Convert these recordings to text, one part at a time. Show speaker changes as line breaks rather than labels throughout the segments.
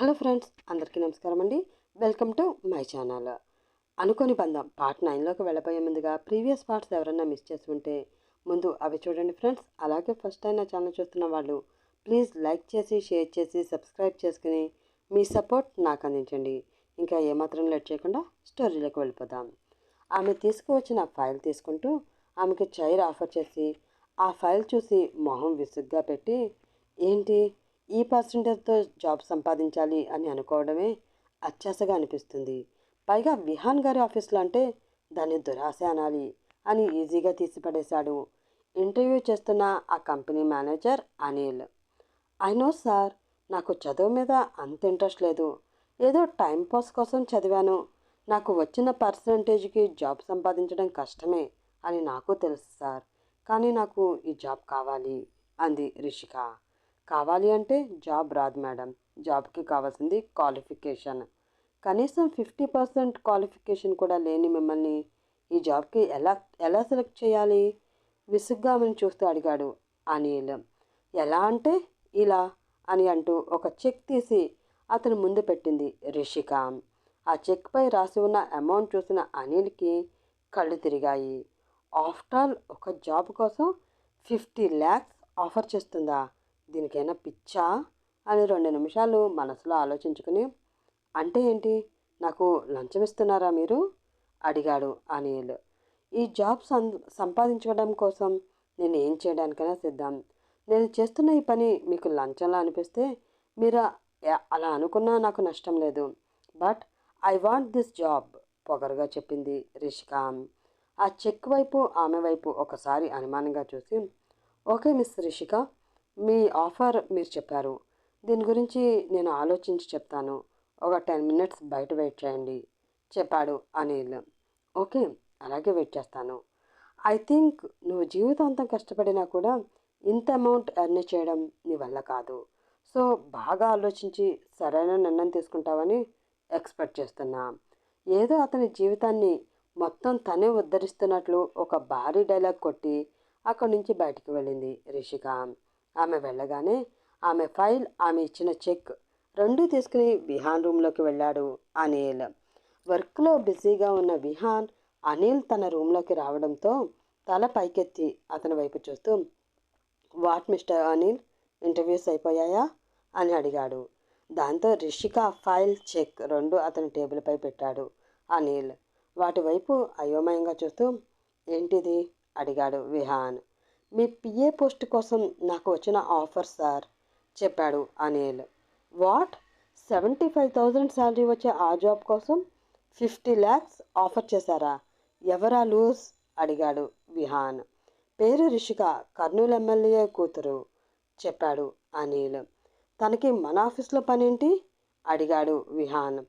Hello friends అందరికీ నమస్కారం అండి. Welcome to my channel. అనుకోని బంధం పార్ట్ నైన్లోకి వెళ్ళబోయే ముందుగా ప్రీవియస్ పార్ట్స్ ఎవరైనా మిస్ చేసి ఉంటే ముందు అవి చూడండి ఫ్రెండ్స్. అలాగే ఫస్ట్ టైం నా ఛానల్ చూస్తున్న వాళ్ళు ప్లీజ్ లైక్ చేసి షేర్ చేసి సబ్స్క్రైబ్ చేసుకుని మీ సపోర్ట్ నాకు అందించండి. ఇంకా ఏమాత్రం లేట్ చేయకుండా స్టోరీలోకి వెళ్ళిపోదాం. ఆమె తీసుకువచ్చిన ఫైల్ తీసుకుంటూ ఆమెకి చైర్ ఆఫర్ చేసి ఆ ఫైల్ చూసి మొహం విసుగ్గా పెట్టి ఏంటి? ఈ పర్సంటేజ్తో జాబ్ సంపాదించాలి అని అనుకోవడమే అత్యాశగా అనిపిస్తుంది. పైగా విహాన్ గారి ఆఫీస్లో అంటే దాన్ని దురాశ అనాలి అని ఈజీగా తీసిపడేశాడు. ఇంటర్వ్యూ చేస్తున్న ఆ company manager Anil. I know sir నాకు చదువు మీద అంత ఇంట్రెస్ట్ లేదు. ఏదో టైం పాస్ కోసం చదివాను. నాకు వచ్చిన పర్సంటేజ్కి జాబ్ సంపాదించడం కష్టమే అని నాకు తెలుసు సార్. కానీ నాకు ఈ జాబ్ కావాలి అంది రిషిక. కావాలి అంటే జాబ్ రాదు మేడం. జాబ్కి కావాల్సింది క్వాలిఫికేషన్. కనీసం ఫిఫ్టీ పర్సెంట్ క్వాలిఫికేషన్ కూడా లేని మిమ్మల్ని ఈ జాబ్కి ఎలా ఎలా సెలెక్ట్ చేయాలి? విసుగ్గా ఆమెను చూస్తూ అడిగాడు అనిల్. ఎలా అంటే ఇలా అని అంటూ ఒక చెక్ తీసి అతను ముందు పెట్టింది రిషిక. ఆ చెక్పై రాసి ఉన్న అమౌంట్ చూసిన అనిల్కి కళ్ళు తిరిగాయి. ఆఫ్టర్ ఆల్ ఒక జాబ్ కోసం ఫిఫ్టీ ల్యాక్స్ ఆఫర్ చేస్తుందా? దీనికైనా పిచ్చా అని రెండు నిమిషాలు మనసులో ఆలోచించుకుని అంటే ఏంటి? నాకు లంచం ఇస్తున్నారా మీరు? అడిగాడు అనిల్. ఈ జాబ్ సం సంపాదించుకోవడం కోసం నేను ఏం చేయడానికైనా సిద్ధం. నేను చేస్తున్న ఈ పని మీకు లంచంలా అనిపిస్తే మీరు అలా అనుకున్నా నాకు నష్టం లేదు. But I want this job పొగరుగా చెప్పింది రిషిక ఆ చెక్ వైపు ఆమె వైపు ఒకసారి అనుమానంగా చూసి ఓకే మిస్ రిషిక మీ ఆఫర్ మీరు చెప్పారు. దీని గురించి నేను ఆలోచించి చెప్తాను. ఒక టెన్ మినిట్స్ బయట వెయిట్ చేయండి. చెప్పాడు అనిల్. ఓకే అలాగే వెయిట్ చేస్తాను. ఐ థింక్ నువ్వు జీవితాంతం కష్టపడినా కూడా ఇంత అమౌంట్ ఎర్న్ చేయడం నీ వల్ల కాదు. సో బాగా ఆలోచించి సరైన నిర్ణయం తీసుకుంటావని ఎక్స్పెక్ట్ చేస్తున్నా. ఏదో అతని జీవితాన్ని మొత్తం తనే ఉద్ధరిస్తున్నట్లు ఒక భారీ డైలాగ్ కొట్టి అక్కడి నుంచి బయటికి వెళ్ళింది రిషిక. ఆమె వెళ్ళగానే ఆమె ఫైల్ ఆమె ఇచ్చిన చెక్ రెండూ తీసుకుని విహాన్ రూమ్లోకి వెళ్ళాడు అనిల్. వర్క్లో బిజీగా ఉన్న విహాన్ అనిల్ తన రూమ్లోకి రావడంతో తల పైకెత్తి అతని వైపు చూస్తూ వాట్ మిస్టర్ అనిల్ ఇంటర్వ్యూస్ అయిపోయాయా? అని అడిగాడు. దాంతో రిషిక ఫైల్ చెక్ రెండు అతని టేబుల్పై పెట్టాడు అనిల్. వాటి వైపు అయోమయంగా చూస్తూ ఏంటిది? అడిగాడు విహాన్. మీ పిఏ పోస్ట్ కోసం నాకు వచ్చిన ఆఫర్ సార్ చెప్పాడు Anil. What? Seventy five thousand salary వచ్చే ఆ జాబ్ కోసం ఫిఫ్టీ ల్యాక్స్ ఆఫర్ చేశారా? ఎవరా లూజ్? అడిగాడు విహాన్. పేరు రిషిక కర్నూలు ఎమ్మెల్యే కూతురు చెప్పాడు అనిల్. తనకి మన ఆఫీస్లో పనేంటి? అడిగాడు Vihaan.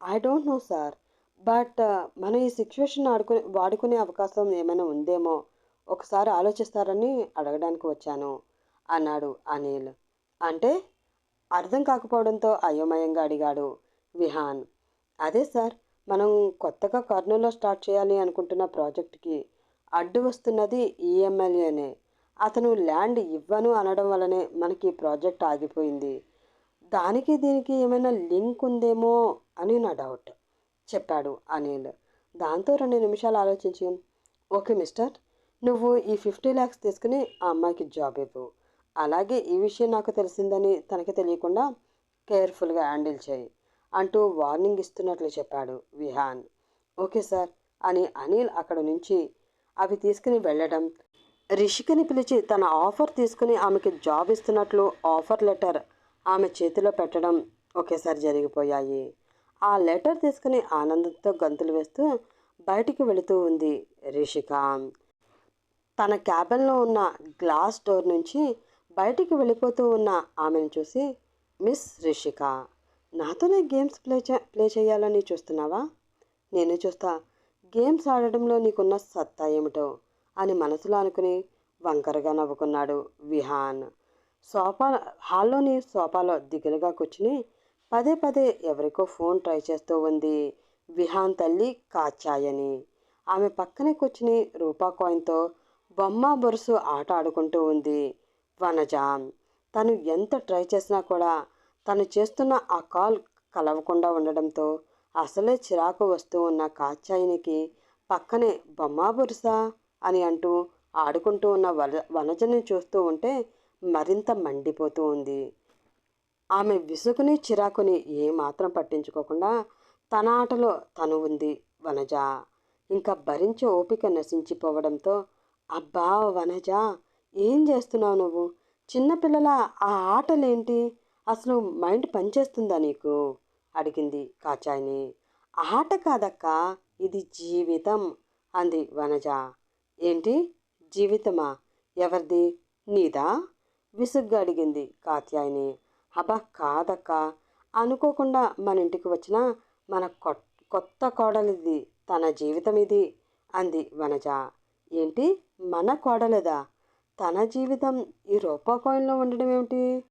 I don't know sir but మన ఈ సిచ్యువేషన్ ఆడుకునే వాడుకునే అవకాశం ఏమైనా ఉందేమో ఒకసారి ఆలోచిస్తారని అడగడానికి వచ్చాను అన్నాడు అనిల్. అంటే అర్థం కాకపోవడంతో అయోమయంగా అడిగాడు విహాన్. అదే సార్ మనం కొత్తగా కర్నూలులో స్టార్ట్ చేయాలి అనుకుంటున్న ప్రాజెక్ట్కి అడ్డు వస్తున్నది ఈఎంఎల్ఏనే. అతను ల్యాండ్ ఇవ్వను అనడం వల్లనే మనకి ప్రాజెక్ట్ ఆగిపోయింది. దానికి దీనికి ఏమైనా లింక్ ఉందేమో అని నా డౌట్ చెప్పాడు అనిల్. దాంతో రెండు నిమిషాలు ఆలోచించి ఓకే మిస్టర్ నువ్వు ఈ ఫిఫ్టీ ల్యాక్స్ తీసుకుని ఆ అమ్మాయికి జాబ్ ఇవ్వు. అలాగే ఈ విషయం నాకు తెలిసిందని తనకి తెలియకుండా కేర్ఫుల్గా హ్యాండిల్ చేయి అంటూ వార్నింగ్ ఇస్తున్నట్లు చెప్పాడు విహాన్. ఓకే సార్ అని అనిల్ అక్కడ నుంచి అవి తీసుకుని వెళ్ళడం రిషికని పిలిచి తన ఆఫర్ తీసుకుని ఆమెకి జాబ్ ఇస్తున్నట్లు ఆఫర్ లెటర్ ఆమె చేతిలో పెట్టడం ఒకేసారి జరిగిపోయాయి. ఆ లెటర్ తీసుకుని ఆనందంతో గంతులు వేస్తూ బయటికి వెళుతూ ఉంది రిషిక. తన క్యాబిన్లో ఉన్న గ్లాస్ డోర్ నుంచి బయటికి వెళ్ళిపోతూ ఉన్న ఆమెను చూసి మిస్ రిషిక నాతోనే గేమ్స్ ప్లే చే ప్లే చేయాలని చూస్తున్నావా? నేను చూస్తా గేమ్స్ ఆడడంలో నీకున్న సత్తా ఏమిటో? అని మనసులో అనుకుని వంకరగా నవ్వుకున్నాడు విహాన్. సోఫా హాల్లోని సోఫాలో దిగులుగా కూర్చుని పదే పదే ఎవరికో ఫోన్ ట్రై చేస్తూ ఉంది విహాన్ తల్లి కాచాయని ఆమె పక్కనే కూర్చుని రూపా కాయిన్తో బొమ్మ బొరుసు ఆట ఆడుకుంటూ ఉంది. వనజ తను ఎంత ట్రై చేసినా కూడా తను చేస్తున్న ఆ కాల్ కలవకుండా ఉండడంతో అసలే చిరాకు వస్తూ ఉన్న కాచాయినికి పక్కనే బొమ్మా బురుసా అని అంటూ ఆడుకుంటూ ఉన్న వన వనజని చూస్తూ ఉంటే మరింత మండిపోతూ ఉంది. ఆమె విసుగుని చిరాకుని ఏమాత్రం పట్టించుకోకుండా తన ఆటలో తను ఉంది వనజ. ఇంకా భరించే ఓపిక నశించిపోవడంతో అబ్బా వనజ ఏం చేస్తున్నావు నువ్వు? చిన్నపిల్లల ఆ ఆటలేంటి? అసలు మైండ్ పనిచేస్తుందా నీకు? అడిగింది కాచాయిని. ఆట కాదక్కా ఇది జీవితం అంది వనజ. ఏంటి? జీవితమా? ఎవరిది? నీదా? విసుగ్గా అడిగింది కాత్యాయిని. అబ్బా కాదక్క అనుకోకుండా మన ఇంటికి వచ్చిన మన కొత్త కోడలిది తన జీవితం ఇది అంది వనజ. ఏంటి? మన కోడలేదా. తన జీవితం ఈ రూపా కాయిన్లో ఉండడం ఏమిటి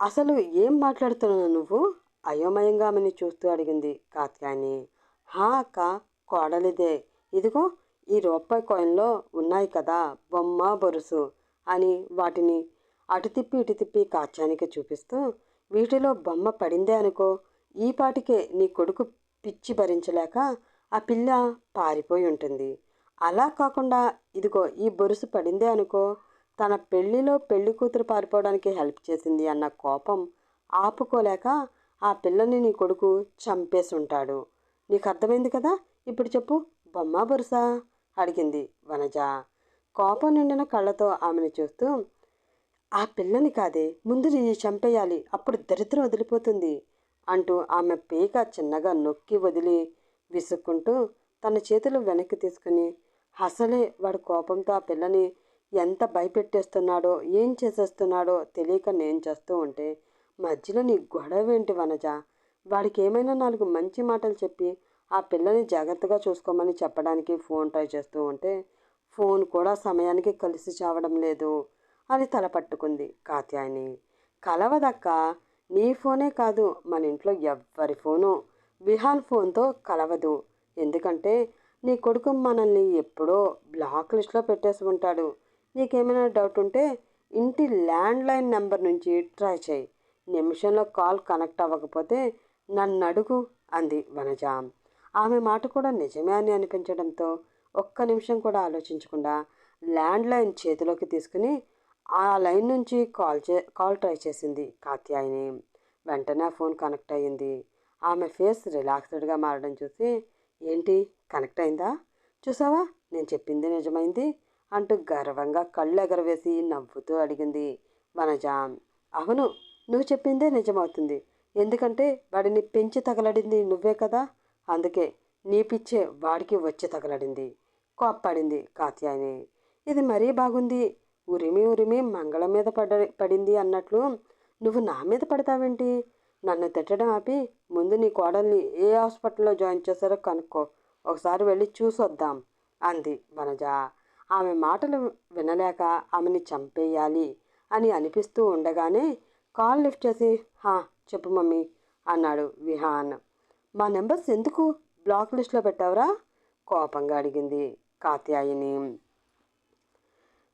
అసలు ఏం మాట్లాడుతున్నావు నువ్వు? అయోమయంగా ఆమెని చూస్తూ అడిగింది కాత్యాయని. హా అక్క కోడలిదే. ఇదిగో ఈ రూపాయి కాయిన్లో ఉన్నాయి కదా బొమ్మ బొరుసు అని వాటిని అటు తిప్పి ఇటు తిప్పి కాత్యానికి చూపిస్తూ వీటిలో బొమ్మ పడిందే అనుకో ఈ పాటికే నీ కొడుకు పిచ్చి భరించలేక ఆ పిల్ల పారిపోయి ఉంటుంది. అలా కాకుండా ఇదిగో ఈ బొరుసు పడిందే అనుకో తన పెళ్ళిలో పెళ్ళి కూతురు పారిపోవడానికి హెల్ప్ చేసింది అన్న కోపం ఆపుకోలేక ఆ పిల్లని నీ కొడుకు చంపేసి ఉంటాడు నీకు అర్థమైంది కదా? ఇప్పుడు చెప్పు. బొమ్మ బొరుసా? అడిగింది వనజ. కోపం నిండిన కళ్ళతో ఆమెను చూస్తూ ఆ పిల్లని కాదే. ముందు నీ చంపేయాలి. అప్పుడు దరిద్రం వదిలిపోతుంది అంటూ ఆమె పీక చిన్నగా నొక్కి వదిలి విసుక్కుంటూ తన చేతులు వెనక్కి తీసుకుని అసలే వాడు కోపంతో ఆ పిల్లని ఎంత భయపెట్టేస్తున్నాడో ఏం చేసేస్తున్నాడో తెలియక నేను చేస్తూ ఉంటే మధ్యలో నీ గొడవ ఏంటి వనజ? వాడికి ఏమైనా నాలుగు మంచి మాటలు చెప్పి ఆ పిల్లని జాగ్రత్తగా చూసుకోమని చెప్పడానికి ఫోన్ ట్రై చేస్తూ ఉంటే ఫోన్ కూడా సమయానికి కలిసి చావడం లేదు. అని తల పట్టుకుంది కాత్యాయని. కలవదక్క నీ ఫోనే కాదు మన ఇంట్లో ఎవ్వరి ఫోను. విహాన్ ఫోన్తో కలవదు. ఎందుకంటే నీ కొడుకు మనల్ని ఎప్పుడో బ్లాక్ లిస్ట్లో పెట్టేసి ఉంటాడు. నీకేమైనా డౌట్ ఉంటే ఇంటి ల్యాండ్ లైన్ నెంబర్ నుంచి ట్రై చేయి. నిమిషంలో కాల్ కనెక్ట్ అవ్వకపోతే నన్ను అడుగు అంది వనజ. ఆమె మాట కూడా నిజమే అని అనిపించడంతో ఒక్క నిమిషం కూడా ఆలోచించకుండా ల్యాండ్ లైన్ చేతిలోకి తీసుకుని ఆ లైన్ నుంచి కాల్ చే కాల్ ట్రై చేసింది కాత్యాయిని. వెంటనే ఫోన్ కనెక్ట్ అయ్యింది. ఆమె ఫేస్ రిలాక్స్డ్గా మారడం చూసి ఏంటి? కనెక్ట్ అయిందా చూసావా? నేను చెప్పింది నిజమైంది అంటూ గర్వంగా కళ్ళు ఎగరవేసి నవ్వుతూ అడిగింది వనజ అవును నువ్వు చెప్పిందే నిజమవుతుంది. ఎందుకంటే వాడిని పెంచి తగలడింది నువ్వే కదా? అందుకే నీ పిచ్చే వాడికి వచ్చి తగలడింది. కోప్పడింది కాత్యాయని. ఇది మరీ బాగుంది. ఉరిమి ఉరిమి మంగళం మీద పడ పడింది అన్నట్లు నువ్వు నా మీద పడతావేంటి? నన్ను తిట్టడం ఆపి ముందు నీ కోడల్ని ఏ హాస్పిటల్లో జాయిన్ చేశారో కనుక్కో. ఒకసారి వెళ్ళి చూసొద్దాం అంది వనజ. ఆమె మాటలు వినలేక ఆమెని చంపేయాలి అని అనిపిస్తూ ఉండగానే కాల్ లిఫ్ట్ చేసి హా చెప్పు మమ్మీ అన్నాడు విహాన్. మా నెంబర్స్ ఎందుకు బ్లాక్ లిస్ట్లో పెట్టావురా? కోపంగా అడిగింది కాత్యాయిని.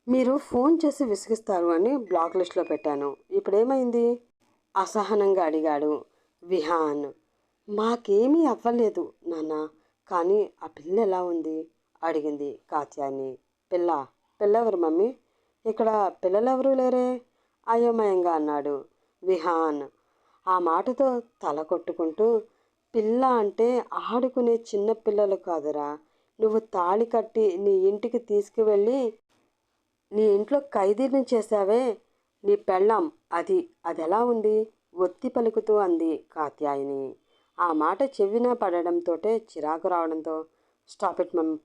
మీరు ఫోన్ చేసి విసిగిస్తారు అని బ్లాక్ లిస్ట్లో పెట్టాను. ఇప్పుడేమైంది? అసహనంగా అడిగాడు విహాన్. మాకేమీ అవ్వలేదు నాన్న. కానీ ఆ పిల్ల ఎలా ఉంది? అడిగింది కాత్యాని పిల్ల పిల్లెవరు మమ్మీ? ఇక్కడ పిల్లలెవరూ లేరే? అయోమయంగా అన్నాడు విహాన్. ఆ మాటతో తల కొట్టుకుంటూ పిల్ల అంటే ఆడుకునే చిన్న పిల్లలు కాదురా. నువ్వు తాళి కట్టి నీ ఇంటికి తీసుకువెళ్ళి నీ ఇంట్లో ఖైదీని చేశావే? నీ పెళ్ళాం అది అది ఎలా ఉంది? ఒత్తి పలుకుతూ అంది కాత్యాయిని. ఆ మాట చెవిన పడడంతోటే చిరాకు రావడంతో స్టాప్ ఇట్ మమ్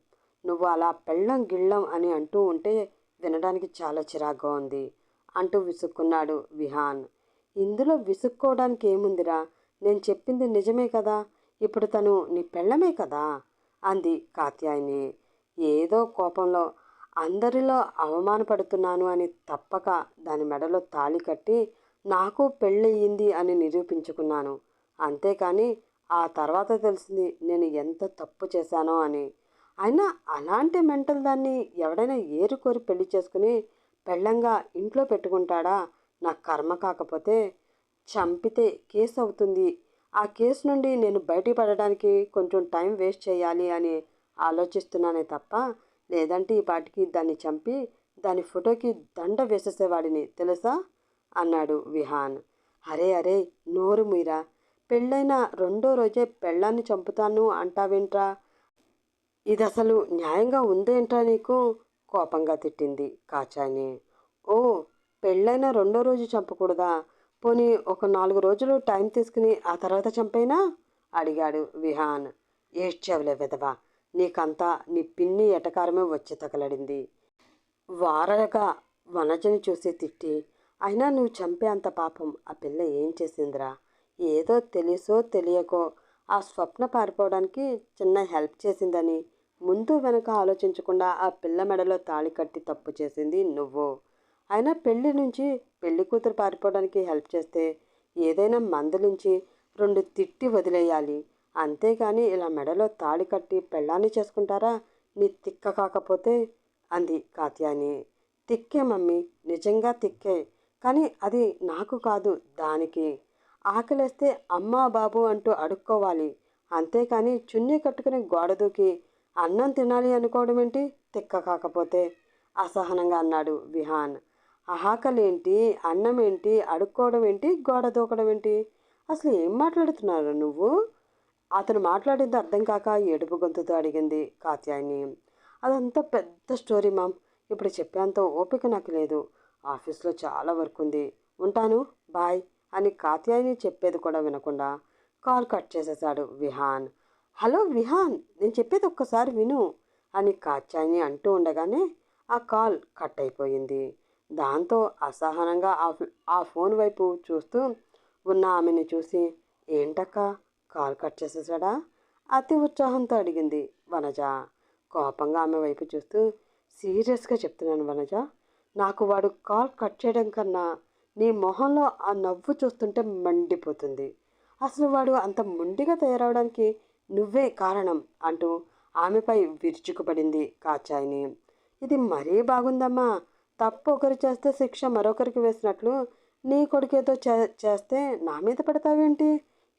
నువ్వు అలా పెళ్ళం గిళ్ళం అని అంటూ ఉంటే వినడానికి చాలా చిరాగ్గా ఉంది అంటూ విసుక్కున్నాడు విహాన్. ఇందులో విసుక్కోవడానికి ఏముందిరా? నేను చెప్పింది నిజమే కదా? ఇప్పుడు తను నీ పెళ్ళమే కదా? అంది కాత్యాయిని. ఏదో కోపంలో అందరిలో అవమానపడుతున్నాను అని తప్పక దాని మెడలో తాళి కట్టి నాకు పెళ్ళయింది అని నిరూపించుకున్నాను. అంతేకాని ఆ తర్వాత తెలిసింది నేను ఎంత తప్పు చేశానో అని. అయినా అలాంటి మెంటల్ దాన్ని ఎవడైనా ఏరుకోరి పెళ్ళి చేసుకుని పెళ్ళంగా ఇంట్లో పెట్టుకుంటాడా? నా కర్మ కాకపోతే చంపితే కేసు అవుతుంది. ఆ కేసు నుండి నేను బయటపడడానికి కొంచెం టైం వేస్ట్ చేయాలి అని ఆలోచిస్తున్నానే తప్ప లేదంటే ఈ పాటికి దాన్ని చంపి దాని ఫోటోకి దండ వేసేసేవాడిని తెలుసా? అన్నాడు విహాన్. అరే అరే నోరు మీరా పెళ్ళైన రెండో రోజే పెళ్ళాన్ని చంపుతాను అంటావేంట్రా? ఇది అసలు న్యాయంగా ఉందేంట్రా నీకు? కోపంగా తిట్టింది కాచాని. ఓ పెళ్ళైన రెండో రోజు చంపకూడదా? పోనీ ఒక నాలుగు రోజులు టైం తీసుకుని ఆ తర్వాత చంపైనా? అడిగాడు విహాన్. ఏడ్చావులే విధవా నీకంతా నీ పిన్ని ఎటకారమే వచ్చి తగలడింది. వారగా వనజని చూసి తిట్టి అయినా నువ్వు చంపే అంత పాపం ఆ పిల్ల ఏం చేసిందిరా? ఏదో తెలుసో తెలియకో ఆ స్వప్న పారిపోవడానికి చిన్న హెల్ప్ చేసిందని ముందు వెనక ఆలోచించకుండా ఆ పిల్ల మెడలో తాళి కట్టి తప్పు చేసింది నువ్వు. అయినా పెళ్ళి నుంచి పెళ్ళి కూతురు పారిపోవడానికి హెల్ప్ చేస్తే ఏదైనా మందలించి రెండు తిట్టి వదిలేయాలి. అంతేగాని ఇలా మెడలో తాళి కట్టి పెళ్ళాన్ని చేసుకుంటారా? నీ తిక్క కాకపోతే? అంది కాత్యాని తిక్కే మమ్మీ నిజంగా తిక్కే. కానీ అది నాకు కాదు దానికి. ఆకలిస్తే అమ్మా బాబు అంటూ అడుక్కోవాలి. అంతేకాని చున్నీ కట్టుకుని గోడ దూకి అన్నం తినాలి అనుకోవడం ఏంటి తిక్క కాకపోతే అసహనంగా అన్నాడు విహాన్. ఆకలి ఏంటి అన్నం ఏంటి అడుక్కోవడం ఏంటి గోడ దూకడం ఏంటి అసలు ఏం మాట్లాడుతున్నారు నువ్వు? అతను మాట్లాడింది అర్థం కాక ఏడుపు గొంతుతో అడిగింది కాత్యాయిని. అదంతా పెద్ద స్టోరీ మామ్. ఇప్పుడు చెప్పేంత ఓపిక నాకు లేదు. ఆఫీస్లో చాలా వర్క్ ఉంది. ఉంటాను. బాయ్. అని కాత్యాయని చెప్పేది కూడా వినకుండా కాల్ కట్ చేసేశాడు విహాన్. హలో విహాన్ నేను చెప్పేది ఒక్కసారి విను అని కాత్యాయని అంటూ ఉండగానే ఆ కాల్ కట్ అయిపోయింది. దాంతో అసహనంగా ఆ ఆ ఫోన్ వైపు చూస్తూ ఉన్న ఆమెని చూసి ఏంటక్క కాల్ కట్ చేసేసాడా అతి ఉత్సాహంతో అడిగింది వనజ. కోపంగా ఆమె వైపు చూస్తూ సీరియస్గా చెప్తున్నాను వనజ. నాకు వాడు కాల్ కట్ చేయడం కన్నా నీ మొహంలో ఆ నవ్వు చూస్తుంటే మండిపోతుంది. అసలు వాడు అంత మొండిగా తయారవడానికి నువ్వే కారణం అంటూ ఆమెపై విరుచుకుపడింది కాచాయిని. ఇది మరీ బాగుందమ్మా. తప్పు ఒకరు చేస్తే శిక్ష మరొకరికి వేసినట్లు నీ కొడుకేదో చే చేస్తే నా మీద పడతావేంటి?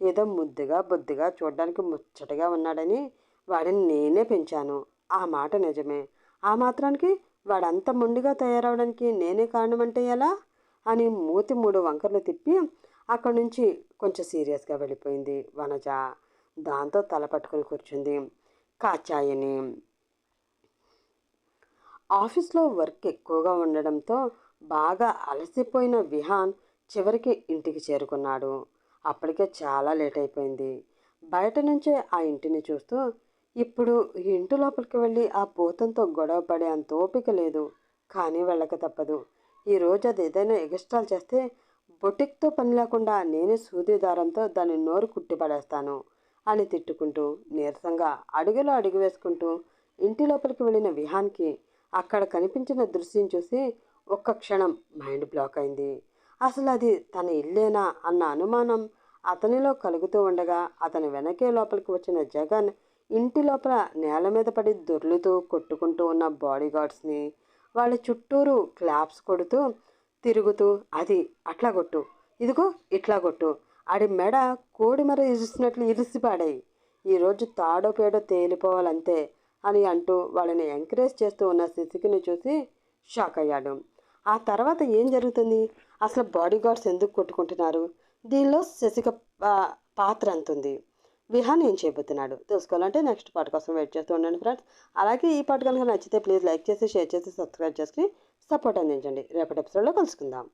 ఏదో ముద్దుగా బుద్ధిగా చూడడానికి ముచ్చటగా ఉన్నాడని వాడిని నేనే పెంచాను. ఆ మాట నిజమే. ఆ మాత్రానికి వాడంత మొండిగా తయారవడానికి నేనే కారణం అంటే ఎలా? అని మూతి మూడు వంకర్లు తిప్పి అక్కడి నుంచి కొంచెం సీరియస్గా వెళ్ళిపోయింది వనజ. దాంతో తల పట్టుకొని కూర్చుంది. కాచాయని ఆఫీస్లో వర్క్ ఎక్కువగా ఉండడంతో బాగా అలసిపోయిన విహాన్ చివరికి ఇంటికి చేరుకున్నాడు. అప్పటికే చాలా లేట్ అయిపోయింది. బయట నుంచే ఆ ఇంటిని చూస్తూ ఇప్పుడు ఇంటి లోపలికి వెళ్ళి ఆ భూతంతో గొడవ పడే అంత ఓపిక లేదు. కానీ వెళ్ళక తప్పదు. ఈరోజు అది ఏదైనా ఎగస్ట్రాల్ చేస్తే బొటిక్తో పని లేకుండా నేనే సూది దారంతో దాని నోరు కుట్టిపడేస్తాను అని తిట్టుకుంటూ నీరసంగా అడుగులో అడుగు వేసుకుంటూ ఇంటి లోపలికి వెళ్ళిన విహాన్కి అక్కడ కనిపించిన దృశ్యం చూసి ఒక్క క్షణం మైండ్ బ్లాక్ అయింది. అసలు అది తన ఇల్లేనా అన్న అనుమానం అతనిలో కలుగుతూ ఉండగా అతని వెనకే లోపలికి వచ్చిన జగన్ ఇంటి లోపల నేల మీద పడి దొర్లుతూ కొట్టుకుంటూ ఉన్న బాడీగార్డ్స్ని వాళ్ళ చుట్టూరు క్లాప్స్ కొడుతూ తిరుగుతూ అది అట్లా కొట్టు ఇదిగో ఇట్లా కొట్టు ఆడి మెడ కోడి మర ఇరుస్తున్నట్లు ఇరిసిపాడాయి ఈరోజు తాడో పేడో తేలిపోవాలంతే అని అంటూ వాళ్ళని ఎంకరేజ్ చేస్తూ ఉన్న శిశుకిని చూసి షాక్ అయ్యాడు. ఆ తర్వాత ఏం జరుగుతుంది? అసలు బాడీగార్డ్స్ ఎందుకు కొట్టుకుంటున్నారు? దీనిలో శశిక పాత్ర అంతుంది విహాన్ ఏం చేయబోతున్నాడు? తెలుసుకోవాలంటే నెక్స్ట్ పాట కోసం వెయిట్ చేస్తూ ఉండండి ఫ్రెండ్స్. అలాగే ఈ పాట కనుక నచ్చితే ప్లీజ్ లైక్ చేసి షేర్ చేసి సబ్స్క్రైబ్ చేసుకుని సపోర్ట్ అందించండి. రేపటి ఎపిసోడ్లో కలుసుకుందాం.